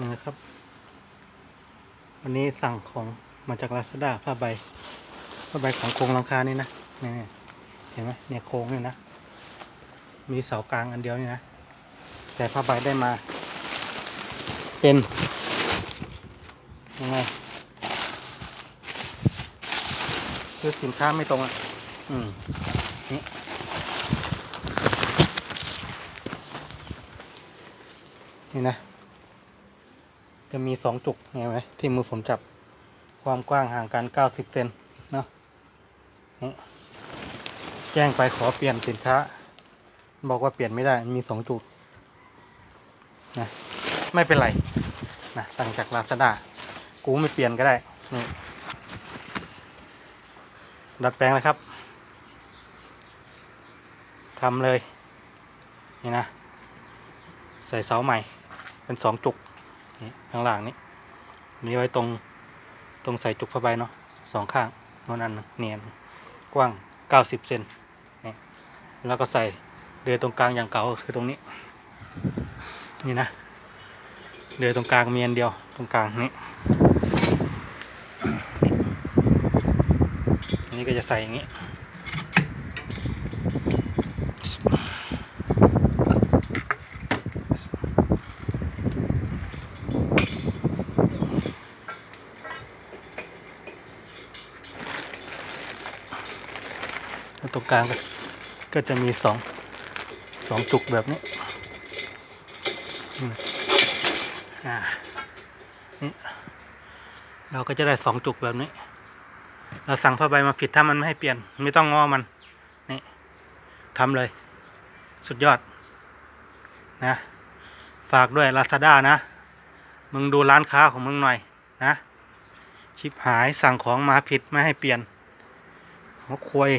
นะครับ วันนี้สั่งของมาจากลาซาด้าผ้าใบผ้าใบของโครงหลังคานี่นะเนี่ยเห็นไหมเนี่ยโครงนี่นะ มีเสากลางอันเดียวนี่นะ แต่ผ้าใบได้มา เป็นยังไงคือสินค้าไม่ตรงอะ อืม นี่นี่นะ จะมีสองจุกเห็นไหมที่มือผมจับความกว้างห่างกันเก้าสิบเซนเนาะแจ้งไปขอเปลี่ยนสินค้า บอกว่าเปลี่ยนไม่ได้มีสองจุกนะไม่เป็นไรนะสั่งจากลาซาด้ากูไม่เปลี่ยนก็ได้นี่ดัดแปลงเลยครับทำเลย นี่นะ ใส่เสาใหม่ เป็นสองจุก นี่ข้างล่างนี้มีไว้ตรงตรงใส่จุกผ้าใบเนาะสองข้างน่นนั่นเนียนกว้างเก้าสิบเซนนี่แล้วก็ใส่เดือตรงกลางอย่างเก่าคือตรงนี้ นี่นะเดือตรงกลางมีอันเดียวตรงกลางนี้อันนี้ก็จะใส่อย่างนี้ แล้วตรงกลางก็ก็จะมีสองสองจุกแบบนี้อ่านี่เราก็จะได้สองจุกแบบนี้ เราสั่งผ้าใบมาผิดถ้ามันไม่ให้เปลี่ยน ไม่ต้องงอมัน นี่ทำเลย สุดยอด นะ ฝากด้วยลาซาด้านะ มึงดูร้านค้าของมึงหน่อย นะ ชิปหายสั่งของมาผิดไม่ให้เปลี่ยนหัวควย